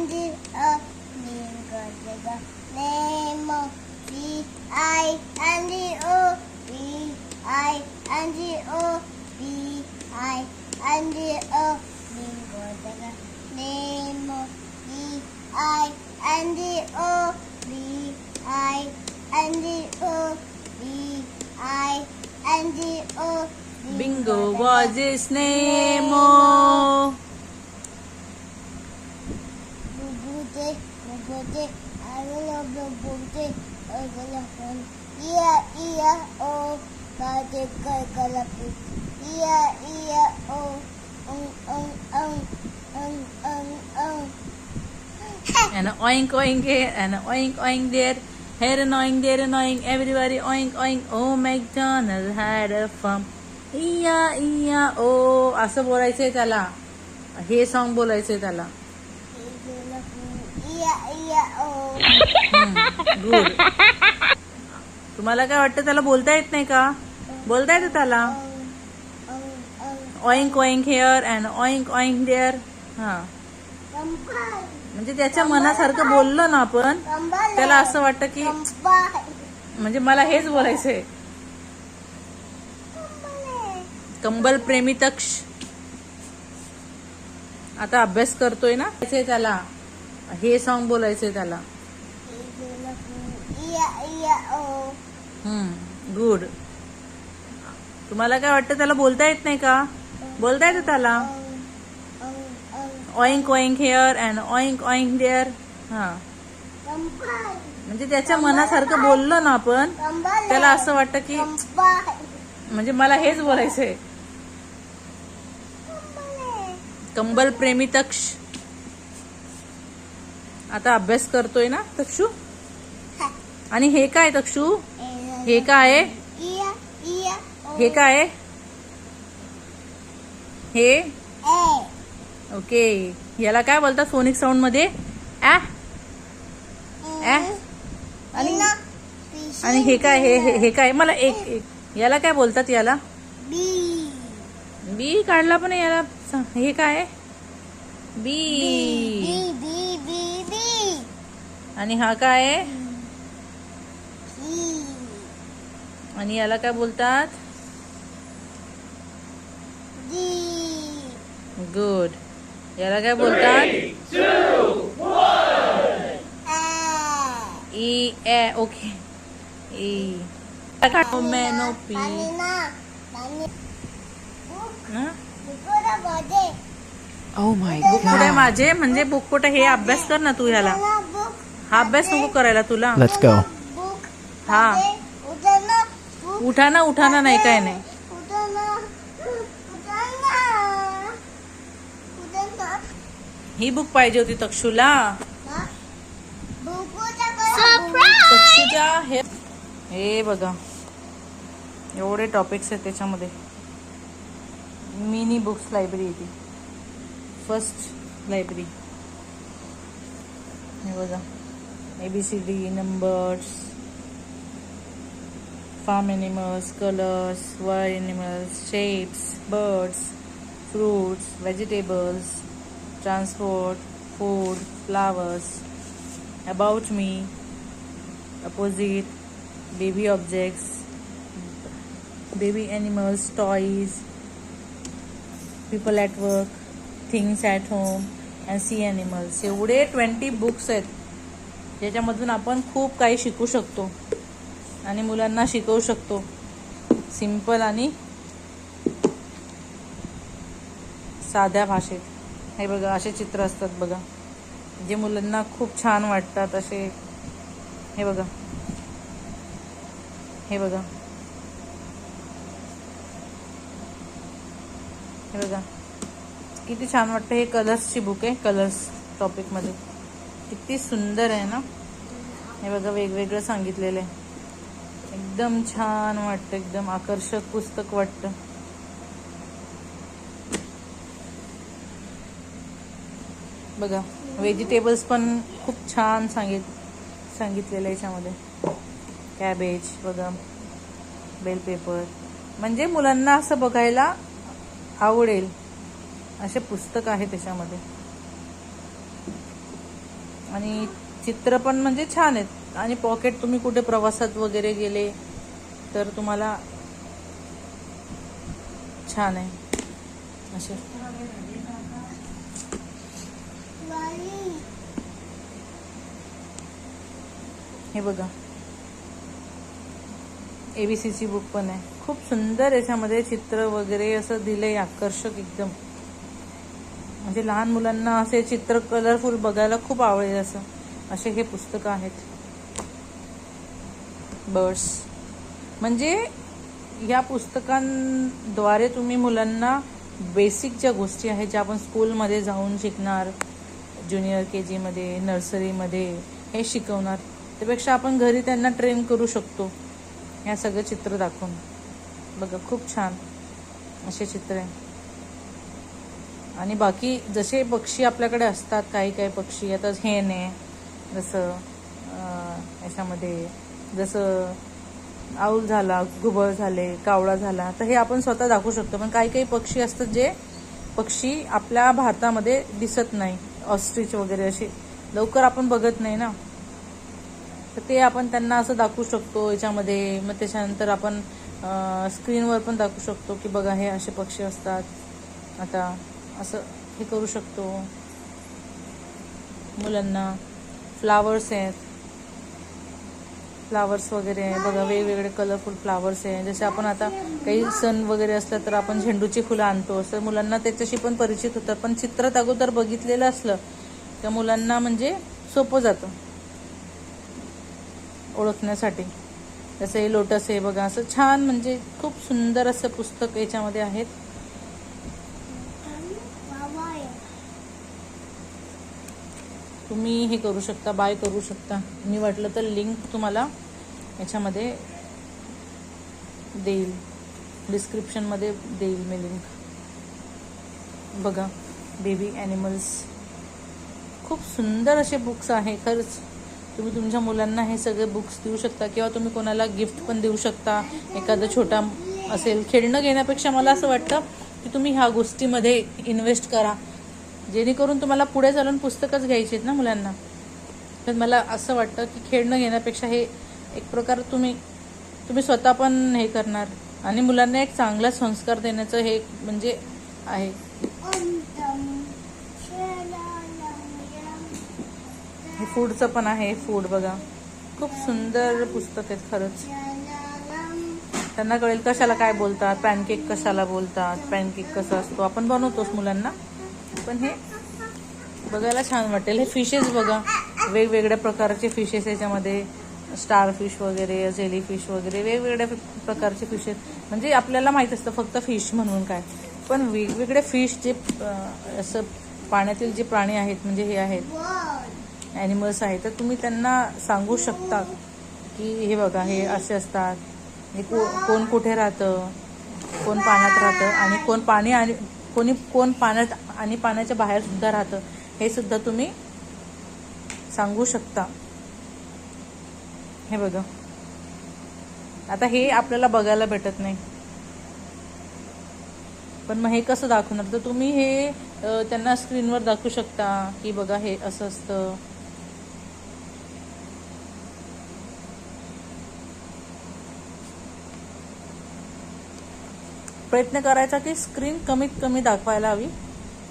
and O. Name of and O. B I O. B I and the O. B I and O. B I O. Bingo was his name. Oh. bubute, I will bubute, I will fun. Iya, iya, oh, kate kay kalapit. Iya, iya, oh, ang, ang, ang, ang, ang, ang. And a oink oink here and a oink oink there. Here annoying, there annoying, everybody oink oink. Oh, McDonald had a farm. इया इया ओ असं बोलायचंय त्याला हे song बोलायचंय त्याला Iya, iya, oh. Good. तुम्हाला काय वाटतं त्याला बोलता येत नाही का? बोलता येतं त्याला? Oink oink here and oink oink there. हा. म्हणजे त्याच्या मनासारखं बोललो ना आपण त्याला असं वाटतं की म्हणजे मला हेच बोलायचंय. कंबल प्रेमी तक्ष. आता अभ्यास करतोय ना? त्याला. हे सॉन्ग बोलायचंय त्याला. गुड तुम्हाला काय वाटतं त्याला बोलता येत नाही का बोलता येतं त्याला oink oink here and oink oink there हा. म्हणजे त्याच्या मनासारखं बोललो ना आपण. त्याला असं वाटतं की. म्हणजे मला हेच बोलायचंय. कंबल प्रेमी तक्ष आता अभ्यास करतोय ना तक्षू आणि हे काय तक्षू हे काय. हे काय? हे. ओके याला काय बोलतात फोनिक साऊंडमध्ये ऍ आणि हे काय हे हे- काय मला एक एक याला काय बोलतात याला. बी काढला पण याला. हे काय? बी. आणि हा काय आहे. आणि याला काय बोलतात. गुड. याला काय बोलतात. E A okay. ई. मेनो पी. Oh my बुक कुठे माझे? म्हणजे बुक कुठे हे अभ्यास कर ना तू ह्याला. हा अभ्यास नको करायला तुला. Go. Book. हा. उठाना उठाना नाही काय नाही. ही बुक पाहिजे होती तक्षूला. तक्षूच्या हे हे बघा. एवढे टॉपिक्स आहेत त्याच्यामध्ये. मिनी बुक्स लायब्ररी आहे ती. फर्स्ट लायब्ररी हे बघा. A B C D numbers farm animals colours Y animals shapes birds fruits vegetables transport food flowers about me opposite baby objects baby animals toys people at work things at home and sea animals एवढे twenty books आहेत ज्याच्यामधून आपण खूप काही शिकू शकतो. आणि मुलांना शिकवू शकतो. सिंपल आणि साध्या भाषेत. हे बघा असे चित्र असतात बघा. जे मुलांना खूप छान वाटतात असे. हे बघा. हे बघा. हे बघा. किती छान वाटतं हे कलर्सची बुक आहे कलर्स टॉपिकमध्ये किती सुंदर आहे ना? हे बघा वेगवेगळं सांगितलेलं आहे. एकदम छान वाटतं एकदम आकर्षक पुस्तक वाटतं. बघा व्हेजिटेबल्स पण खूप छान सांगित सांगितलेलं आहे याच्यामध्ये. कॅबेज बघा बेल पेपर म्हणजे मुलांना असं बघायला आवडेल. असे पुस्तक आहे त्याच्यामध्ये. आणि चित्र पण म्हणजे छान आहेत. आणि पॉकेट तुम्ही कुठे प्रवासात वगैरे गेले तर तुम्हाला छान आहे. असे हे बघा. एबीसीची बुक पण आहे. खूप सुंदर याच्यामध्ये चित्र वगैरे असं दिलंय आकर्षक एकदम. म्हणजे लहान मुलांना असे चित्र कलरफुल बघायला खूप आवडेल असं. असे हे पुस्तकं आहेत. बस म्हणजे या पुस्तकांद्वारे तुम्ही मुलांना बेसिक ज्या गोष्टी आहेत ज्या आपण स्कूलमध्ये जाऊन शिकणार ज्युनियर के जीमध्ये नर्सरीमध्ये हे शिकवणार त्यापेक्षा आपण घरी त्यांना ट्रेन करू शकतो. या सगळं चित्र दाखवून. बघा खूप छान असे चित्र आहे. आणि बाकी जसे पक्षी आपल्याकडे असतात काही काही पक्षी आता हेन आहे जसं याच्यामध्ये जसं आऊल झाला घुबळ झाले कावळा झाला तर हे आपण स्वतः दाखवू शकतो. पण काही काही पक्षी असतात जे पक्षी आपल्या भारतामध्ये दिसत नाही. ऑस्ट्रिच वगैरे असे. लवकर आपण बघत नाही ना. तर ते आपण त्यांना असं दाखवू शकतो. याच्यामध्ये मग त्याच्यानंतर आपण स्क्रीनवर पण दाखवू शकतो की बघा हे असे पक्षी असतात. आता असं हे करू शकतो. मुलांना. फ्लावर्स आहेत. फ्लावर्स वगैरे आहे बघा वेगवेगळे कलरफुल फ्लावर्स आहे जसे आपण आता काही सण वगैरे असला तर आपण झेंडूची फुलं आणतो. तर मुलांना त्याच्याशी पण परिचित होतात. पण चित्रात अगोदर बघितलेलं असलं त्या मुलांना म्हणजे सोपं जातं. ओळखण्यासाठी. जसं हे लोटस आहे बघा असं छान म्हणजे खूप सुंदर असं पुस्तक याच्यामध्ये आहेत बाबा आहे तुम्ही हे करू शकता बाय करू शकता. मी वाटलं तर लिंक तुम्हाला याच्यामध्ये देईल. डिस्क्रिप्शनमध्ये देईल मी लिंक बघा बेबी ॲनिमल्स खूप सुंदर असे बुक्स आहे. खरंच तुम्ही तुमच्या मुलांना हे सगळे बुक्स देऊ शकता किंवा तुम्ही कोणाला गिफ्ट पण देऊ शकता. एखादा छोटा असेल खेळणं घेण्यापेक्षा मला असं वाटतं की तुम्ही ह्या गोष्टीमध्ये इन्व्हेस्ट करा. जेणेकरून तुम्हाला पुढे चालून पुस्तकच घ्यायची आहेत ना मुलांना. तर मला असं वाटतं की खेळणं घेण्यापेक्षा हे एक प्रकार तुम्ही तुम्ही स्वतः पण हे करणार. आणि मुलांना एक चांगला संस्कार देण्याचं हे म्हणजे आहे. हे फूडचं पण आहे फूड बघा. खूप सुंदर पुस्तक आहेत खरंच. त्यांना कळेल कशाला काय बोलतात पॅनकेक कशाला बोलतात पॅनकेक कसा असतो. आपण बनवतोच मुलांना. पण हे बघायला छान वाटेल. हे फिशेस बघा. वेगवेगळ्या प्रकारचे फिशेस याच्यामध्ये स्टार फिश वगैरे जेली फिश वगैरे वेगवेगळ्या प्रकारचे फिशेस म्हणजे आपल्याला माहीत असतं फक्त फिश म्हणून काय. पण वेगवेगळे फिश जे असं पाण्यातील जे प्राणी आहेत म्हणजे हे आहेत ॲनिमल्स आहेत तर तुम्ही त्यांना सांगू शकता की हे बघा हे असे असतात. हे को कोण कुठे राहतं कोण पाण्यात राहतं आणि कोण पाणी आणि कोणी कोण पाण्यात आणि पाण्याच्या बाहेर सुद्धा राहतं. हे सुद्धा तुम्ही सांगू शकता. हे बघा. आता हे आपल्याला बघायला भेटत नाही. पण मग हे कसं दाखवणार? तर तुम्ही हे त्यांना स्क्रीनवर दाखवू शकता की बघा हे असं असतं. प्रयत्न करायचा की स्क्रीन कमीत कमी दाखवायला हवी.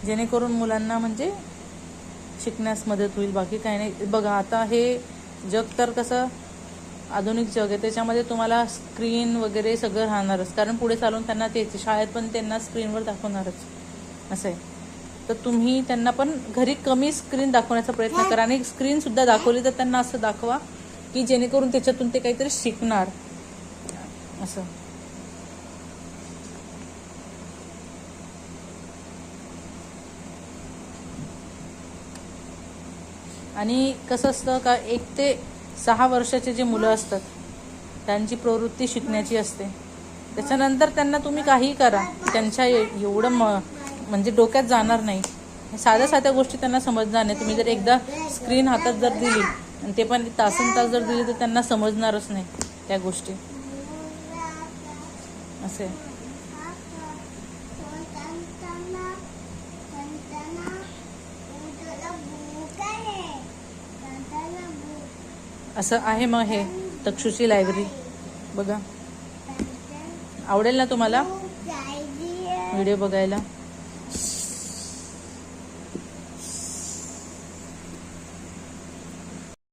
जेणेकरून मुलांना म्हणजे शिकण्यास मदत होईल. बाकी काही नाही. बघा आता हे जग तर कसं आधुनिक जग आहे. त्याच्यामध्ये तुम्हाला स्क्रीन वगैरे सगळं राहणारच. कारण पुढे चालून त्यांना तेच शाळेत पण त्यांना स्क्रीनवर दाखवणारच. असं आहे तर तुम्ही त्यांना पण घरी कमी स्क्रीन दाखवण्याचा प्रयत्न करा. आणि स्क्रीन सुद्धा दाखवली तर त्यांना असं दाखवा की जेणेकरून त्याच्यातून ते काहीतरी शिकणार. असं. आणि कसं असतं का एक ते सहा वर्षाचे जे मुलं असतात त्यांची प्रवृत्ती शिकण्याची असते. त्याच्यानंतर त्यांना तुम्ही काही करा त्यांच्या एवढं म म्हणजे डोक्यात जाणार नाही. साध्या साध्या गोष्टी त्यांना समजणार नाही. तुम्ही जर एकदा स्क्रीन हातात जर दिली आणि ते पण तासन तास जर दिली तर त्यांना समजणारच नाही त्या गोष्टी. असे असं आहे मग हे तक्षुशी लायब्ररी बघा. आवडेल ना तुम्हाला? व्हिडिओ बघायला?